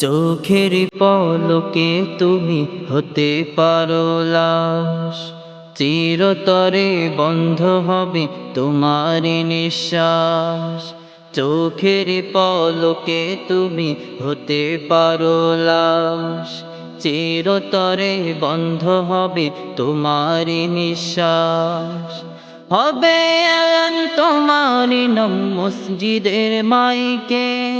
চোখের পলকে তুমি হতে পারো লাশ। চিরতরে বন্ধ হবে তোমার নিঃশ্বাস। চোখের পলকে তুমি হতে পারো লাশ। চিরতরে বন্ধ হবে তোমার নিঃশ্বাস। হবে তোমার নাম মসজিদের মাইকে।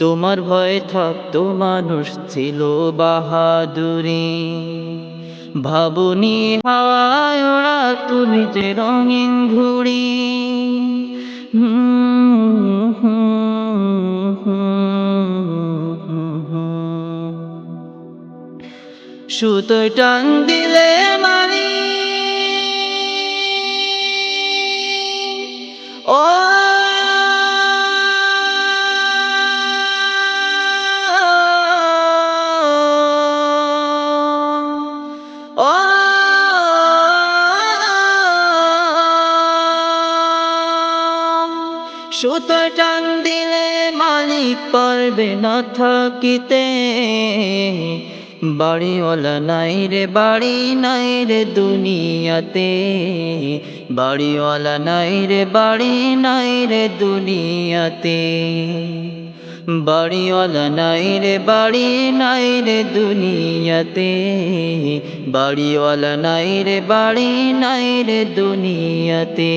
তোমার ভয় থাকতো মানুষ ছিল বাহাদুরি। ভাবনি হাওয়ায় তুমি যে রঙিন ঘুড়ি। সুতো টান দিলে মানি সুতো টান দিলে মালিক পারবে না থাকিতে। বাড়িওয়ালা নাই রে, বাড়ি নাই রে দুনিয়াতে। বাড়িওয়ালা নাই রে, বাড়ি নাই রে দুনিয়াতে। বাড়িওয়ালা নাই রে, বাড়ি নাই রে দুনিয়াতে। বাড়িওয়ালা নাই রে, বাড়ি নাই রে দুনিয়াতে।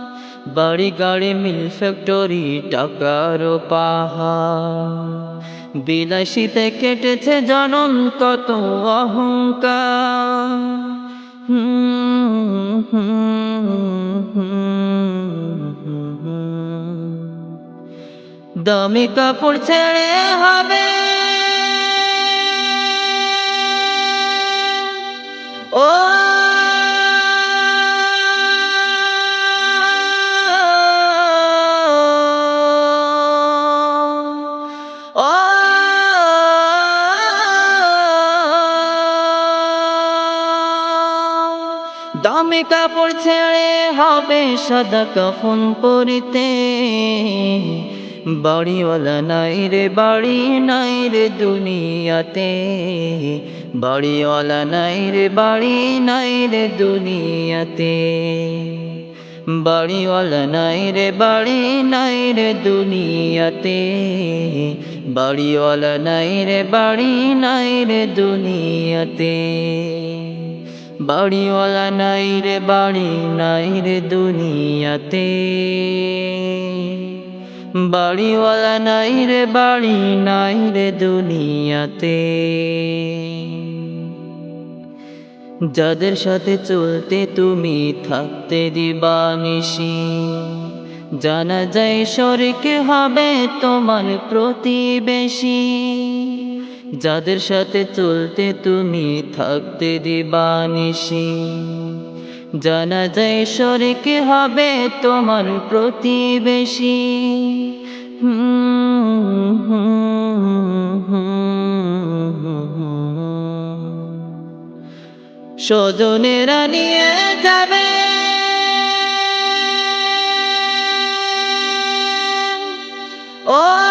বাড়ি গাড়ি মিল ফ্যাক্টরি টাকার পাহাড়। বিলাসিতে কেটেছে জনম কত অহংকার। দামি কাপড় ছেড়ে হবে দামি কাপড় ছেড়ে হবে সাদা কাফন পরিতে। বাড়িওয়ালা নাই রে, বাড়ি নাই রে দুনিয়াতে। বাড়িওয়ালা নাই রে, বাড়ি নাই রে দুনিয়াতে। বাড়িওয়ালা নাই রে, বাড়ি নাই রে দুনিয়াতে। বাড়িওয়ালা নাই রে, বাড়ি নাই রে দুনিয়াতে। বাড়িওয়ালা নাই রে, বাড়ি নাই রে দুনিয়াতে। বাড়িওয়ালা নাই রে, বাড়ি নাই রে দুনিয়াতে। যাদের সাথে চলতে তুমি থাকতে দিবানিসি জানা যায় শরীকে হবে তোমার প্রতিবেশী। যাদের সাথে চলতে তুমি থাকতে দিবানিসি জানা যায় সরেকে হবে তোমার প্রতিবেশী। স্বজনেরা নিয়ে যাবে। ও